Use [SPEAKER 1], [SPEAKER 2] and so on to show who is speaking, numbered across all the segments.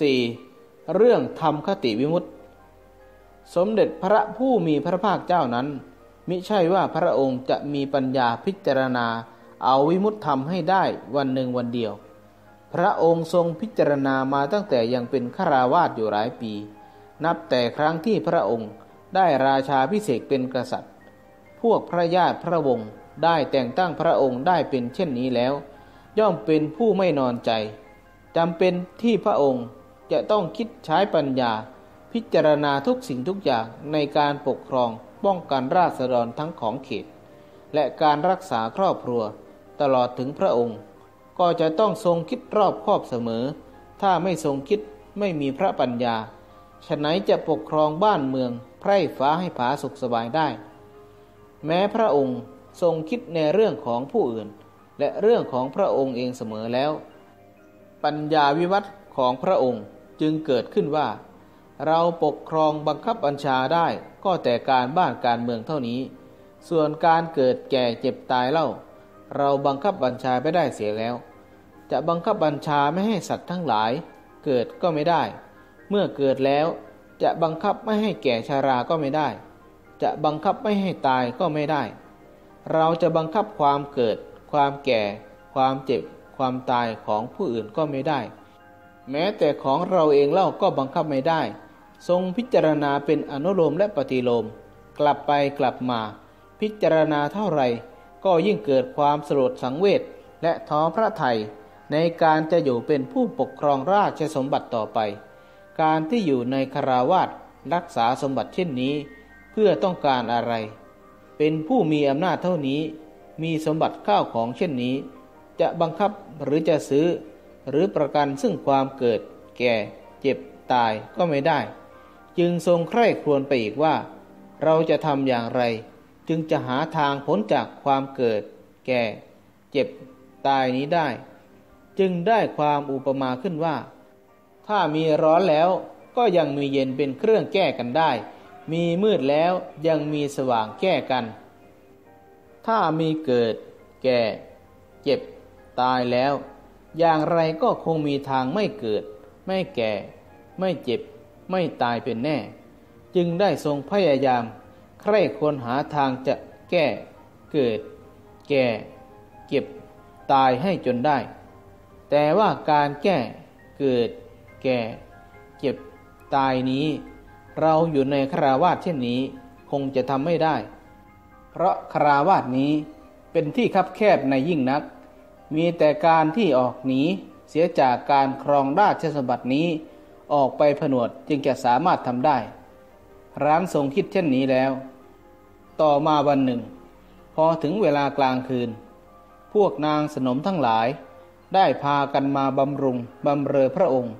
[SPEAKER 1] 4. เรื่องธรรมคติวิมุตติ สมเด็จพระผู้มีพระภาคเจ้านั้น มิใช่ว่าพระองค์จะมีปัญญาพิจารณาเอาวิมุตติธรรมให้ได้วันหนึ่งวันเดียว พระองค์ทรงพิจารณามาตั้งแต่ยังเป็นฆราวาสอยู่หลายปี นับแต่ครั้งที่พระองค์ได้ราชาพิเศษเป็นกษัตริย์ พวกพระญาติพระวงศ์ได้แต่งตั้งพระองค์ได้เป็นเช่นนี้แล้ว ย่อมเป็นผู้ไม่นอนใจจำเป็นที่พระองค์ จะต้องคิดใช้ปัญญา พิจารณาทุกสิ่งทุกอย่างในการปกครองป้องกันราษฎรทั้งของเขต และการรักษาครอบครัว ตลอดถึงพระองค์ ก็จะต้องทรงคิดรอบคอบเสมอ ถ้าไม่ทรงคิดไม่มีพระปัญญาฉะไหนจะปกครองบ้านเมืองไพร่ฟ้าให้ผาสุขสบายได้ แม้พระองค์ทรงคิดในเรื่องของผู้อื่น และเรื่องของพระองค์เองเสมอแล้ว ปัญญาวิวัฒน์ของพระองค์ จึงเกิดขึ้นว่า เราปกครองบังคับบัญชาได้ก็แต่การบ้านการเมืองเท่านี้ ส่วนการเกิดแก่เจ็บตายเล่า เราบังคับบัญชาไปได้เสียแล้ว จะบังคับบัญชาไม่ให้สัตว์ทั้งหลาย เกิดก็ไม่ได้ เมื่อเกิดแล้วจะบังคับไม่ให้แก่ชาราก็ไม่ได้ จะบังคับไม่ให้ตายก็ไม่ได้ เราจะบังคับความเกิด ความแก่ ความเจ็บ ความตายของผู้อื่นก็ไม่ได้ แม้แต่ของเราเองเล่าก็บังคับไม่ได้ ทรงพิจารณาเป็นอนุโลมและปฏิโลม กลับไปกลับมา พิจารณาเท่าไรก็ยิ่งเกิดความสลดสังเวชและท้อพระไทยในการจะอยู่เป็นผู้ปกครองราชสมบัติต่อไป การที่อยู่ในคาราวาสรักษาสมบัติเช่นนี้ เพื่อต้องการอะไร เป็นผู้มีอำนาจเท่านี้ มีสมบัติข้าวของเช่นนี้ จะบังคับหรือจะซื้อ หรือประกันซึ่งความเกิด แก่ เจ็บตายก็ไม่ได้ จึงทรงใคร่ครวญไปอีกว่า เราจะทำอย่างไร จึงจะหาทางพ้นจากความเกิด แก่ เจ็บตายนี้ได้ จึงได้ความอุปมาขึ้นว่า ถ้ามีร้อนแล้วก็ยังมีเย็นเป็นเครื่องแก้กันได้ มีมืดแล้วยังมีสว่างแก้กัน ถ้ามีเกิด แก่ เจ็บ ตายแล้ว อย่างไรก็คงมีทางไม่เกิด ไม่แก่ ไม่เจ็บ ไม่ตายเป็นแน่ จึงได้ทรงพยายาม ใคร่ควรหาทางจะแก้เกิด แก่ เก็บตายให้จนได้ แต่ว่าการแก้เกิด แก่เจ็บตายนี้ เราอยู่ในคราวาสเช่นนี้คงจะทำไม่ได้ เพราะคราวาสนี้เป็นที่คับแคบในยิ่งนัก มีแต่การที่ออกหนีเสียจากการครองราชสมบัตินี้ ออกไปผนวดจึงจะสามารถทำได้ ร้านทรงคิดเช่นนี้แล้ว ต่อมาวันหนึ่ง พอถึงเวลากลางคืน พวกนางสนมทั้งหลาย ได้พากันมาบำรุงบำเรอพระองค์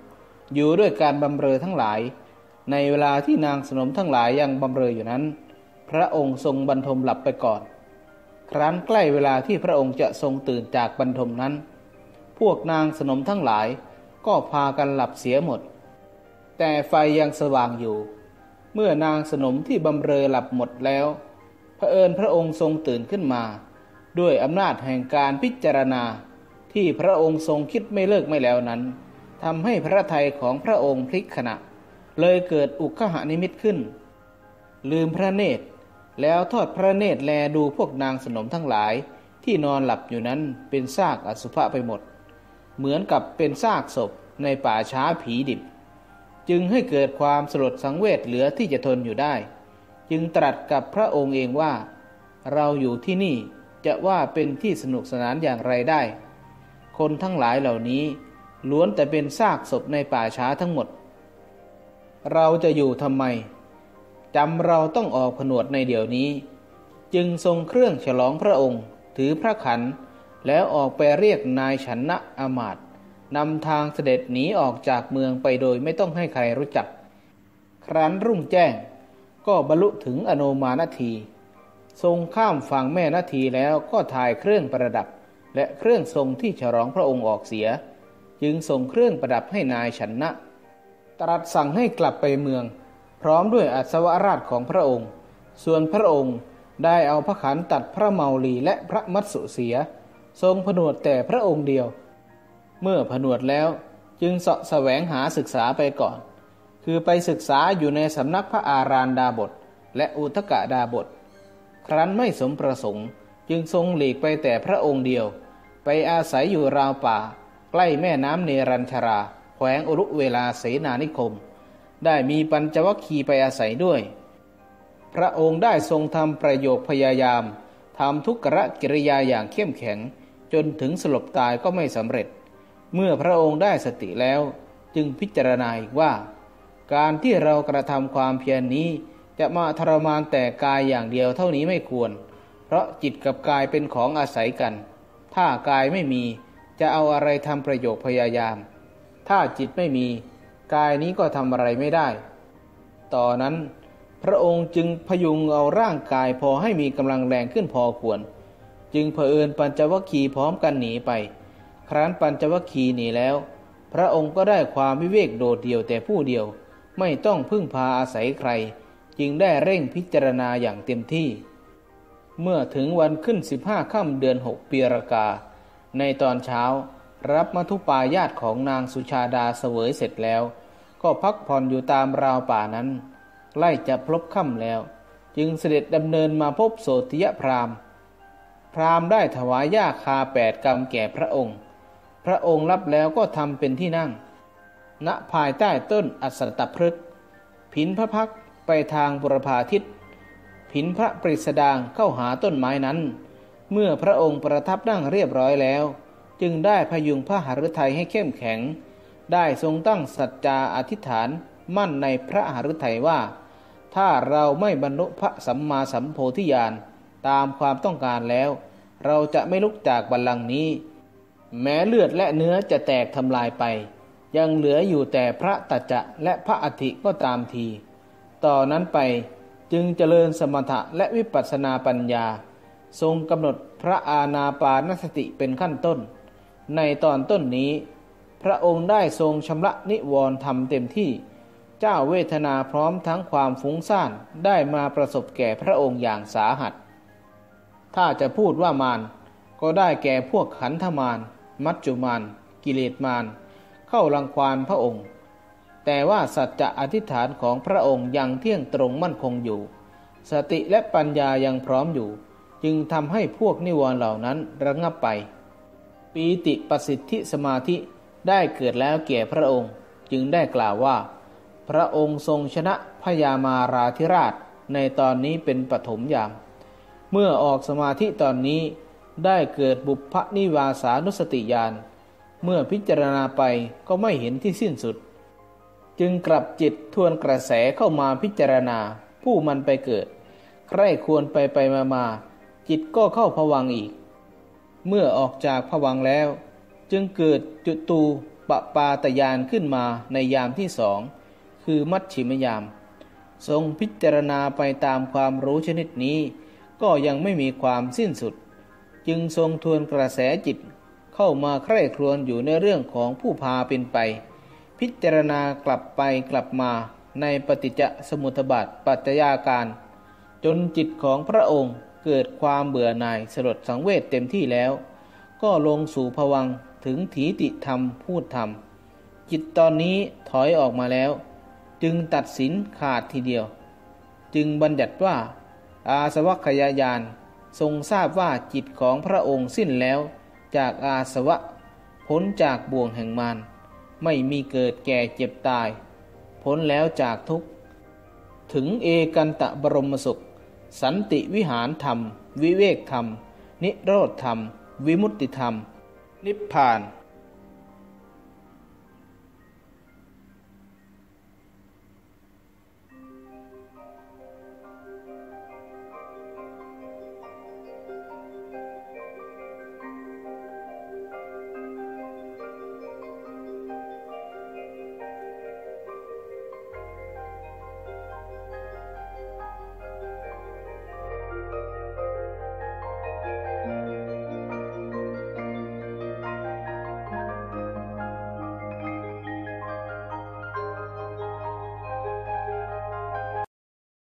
[SPEAKER 1] อยู่ด้วยการบำเรอทั้งหลาย ในเวลาที่นางสนมทั้งหลายยังบำเรออยู่นั้น พระองค์ทรงบรรทมหลับไปก่อน ครั้นใกล้เวลาที่พระองค์จะทรงตื่นจากบรรทมนั้น พวกนางสนมทั้งหลายก็พากันหลับเสียหมด แต่ไฟยังสว่างอยู่ เมื่อนางสนมที่บำเรอหลับหมดแล้วพระเอิญพระองค์ทรงตื่นขึ้นมา ด้วยอำนาจแห่งการพิจารณาที่พระองค์ทรงคิดไม่เลิกไม่แล้วนั้นทำให้พระทัยของพระองค์พลิกขณะ เลยเกิดอุกขหานิมิตขึ้น ลืมพระเนตร แล้วทอดพระเนตรแลดูพวกนางสนมทั้งหลาย ที่นอนหลับอยู่นั้นเป็นซากอสุภะไปหมด เหมือนกับเป็นซากศพในป่าช้าผีดิบ จึงให้เกิดความสลดสังเวชเหลือที่จะทนอยู่ได้ จึงตรัสกับพระองค์เองว่า เราอยู่ที่นี่จะว่าเป็นที่สนุกสนานอย่างไรได้ คนทั้งหลายเหล่านี้ ล้วนแต่เป็นซากศพในป่าช้าทั้งหมด เราจะอยู่ทำไม จำเราต้องออกผนวดในเดี๋ยวนี้ จึงทรงเครื่องฉลองพระองค์ ถือพระขัน แล้วออกไปเรียกนายฉันนะอามาตนำทางเสด็จหนีออกจากเมืองไปโดยไม่ต้องให้ใครรู้จัก ครั้นรุ่งแจ้ง ก็บรรลุถึงอโนมานาที ทรงข้ามฝั่งแม่นาทีแล้วก็ถ่ายเครื่องประดับ และเครื่องทรงที่ฉลองพระองค์ออกเสีย จึงส่งเครื่องประดับให้นายฉันนะ ตรัสสั่งให้กลับไปเมือง พร้อมด้วยอัศวราชของพระองค์ ส่วนพระองค์ได้เอาพระขันตัดพระเมาลีและพระมัตสุเสีย ทรงผนวดแต่พระองค์เดียว เมื่อผนวดแล้วจึงเสาะแสวงหาศึกษาไปก่อน คือไปศึกษาอยู่ในสำนักพระอารานดาบท และอุทกะดาบท ครั้นไม่สมประสงค์จึงทรงหลีกไปแต่พระองค์เดียว ไปอาศัยอยู่ราวป่า ใกล้แม่น้ำเนรัญชรา แขวงอุรุเวลาเสนานิคม ได้มีปัญจวัคคีย์ไปอาศัยด้วย พระองค์ได้ทรงทำประโยคพยายามทำทุกขะกิริยาอย่างเข้มแข็ง จนถึงสลบตายก็ไม่สำเร็จ เมื่อพระองค์ได้สติแล้วจึงพิจารณาอีกว่า การที่เรากระทำความเพียรนนี้ จะมาทรมานแต่กายอย่างเดียวเท่านี้ไม่ควร เพราะจิตกับกายเป็นของอาศัยกัน ถ้ากายไม่มีจะเอาอะไรทำประโยคพยายาม ถ้าจิตไม่มี กายนี้ก็ทำอะไรไม่ได้ ต่อนนั้นพระองค์จึงพยุงเอาร่างกายพอให้มีกำลังแรงขึ้นพอควร จึงเผอิญปัญจวัคคีย์พร้อมกันหนีไป ครั้นปัญจวัคคีย์หนีแล้ว พระองค์ก็ได้ความวิเวกโดดเดี่ยวแต่ผู้เดียว ไม่ต้องพึ่งพาอาศัยใคร จึงได้เร่งพิจารณาอย่างเต็มที่ เมื่อถึงวันขึ้นสิบห้าค่ำเดือนหกปีรากา ในตอนเช้า รับมัทุปายาตของนางสุชาดาเสวยเสร็จแล้ว ก็พักผ่อนอยู่ตามราวป่านั้นใกล้จะพลบค่ำแล้ว จึงเสด็จดำเนินมาพบโสติยพรามพรามได้ถวายยาคาแปดกรรมแก่พระองค์ พระองค์รับแล้วก็ทำเป็นที่นั่ง ณภายใต้ต้นอัสตพฤกษ์ผินพระพักไปทางบุรพาทิศผินพระปริสดางเข้าหาต้นไม้นั้น เมื่อพระองค์ประทับนั่งเรียบร้อยแล้ว จึงได้พยุงพระหฤทัยให้เข้มแข็ง ได้ทรงตั้งสัจจาอธิษฐานมั่นในพระหฤทัยว่า ถ้าเราไม่บรรลุพระสัมมาสัมโพธิญาณตามความต้องการแล้ว เราจะไม่ลุกจากบัลลังก์นี้ แม้เลือดและเนื้อจะแตกทำลายไป ยังเหลืออยู่แต่พระตัจจะและพระอธิก็ตามที ต่อนนั้นไปจึงเจริญสมถะและวิปัสสนาปัญญา ทรงกำหนดพระอาณาปานสติเป็นขั้นต้น ในตอนต้นนี้ พระองค์ได้ทรงชำระนิวรณ์ธรรมเต็มที่ เจ้าเวทนาพร้อมทั้งความฟุ้งซ่านได้มาประสบแก่พระองค์อย่างสาหัส ถ้าจะพูดว่ามารก็ได้แก่พวกขันธมารมัจจุมารกิเลสมารเข้ารังควานพระองค์ แต่ว่าสัจจะอธิษฐานของพระองค์ยังเที่ยงตรงมั่นคงอยู่ สติและปัญญายังพร้อมอยู่ จึงทำให้พวกนิวรณ์เหล่านั้นระงับไป ปีติปสิทธิสมาธิ ได้เกิดแล้วแก่พระองค์จึงได้กล่าวว่า พระองค์ทรงชนะพยามาราธิราชในตอนนี้เป็นปฐมยาม เมื่อออกสมาธิตอนนี้ได้เกิดบุพนิวาสานุสติญาณเมื่อพิจารณาไปก็ไม่เห็นที่สิ้นสุด จึงกลับจิตทวนกระแสเข้ามาพิจารณาผู้มันไปเกิด ใครควรไปไปมามาจิตก็เข้าผวังอีก เมื่อออกจากผวังแล้ว จึงเกิดจุตูปปาตยานขึ้นมาในยามที่สองคือมัชชิมยาม ทรงพิจารณาไปตามความรู้ชนิดนี้ ก็ยังไม่มีความสิ้นสุด จึงทรงทวนกระแสจิตเข้ามาใคร่ครวญอยู่ในเรื่องของผู้พาเป็นไป พิจารณากลับไปกลับมาในปฏิจจสมุทบาทปัจจยาการ จนจิตของพระองค์เกิดความเบื่อหน่ายสลดสังเวชเต็มที่แล้ว ก็ลงสู่ภวัง ถึงถีติธรรมพูดธรรม จิตตอนนี้ถอยออกมาแล้ว จึงตัดสินขาดทีเดียว จึงบัญญัติว่า อาสวัคยายานทรงทราบว่าจิตของพระองค์สิ้นแล้วจากอาสวะพ้นจากบ่วงแห่งมารไม่มีเกิดแก่เจ็บตาย พ้นแล้วจากทุกข์ ถึงเอกันตะบรมสุข สันติวิหารธรรม วิเวกธรรม นิโรธธรรม วิมุตติธรรม นิพพาน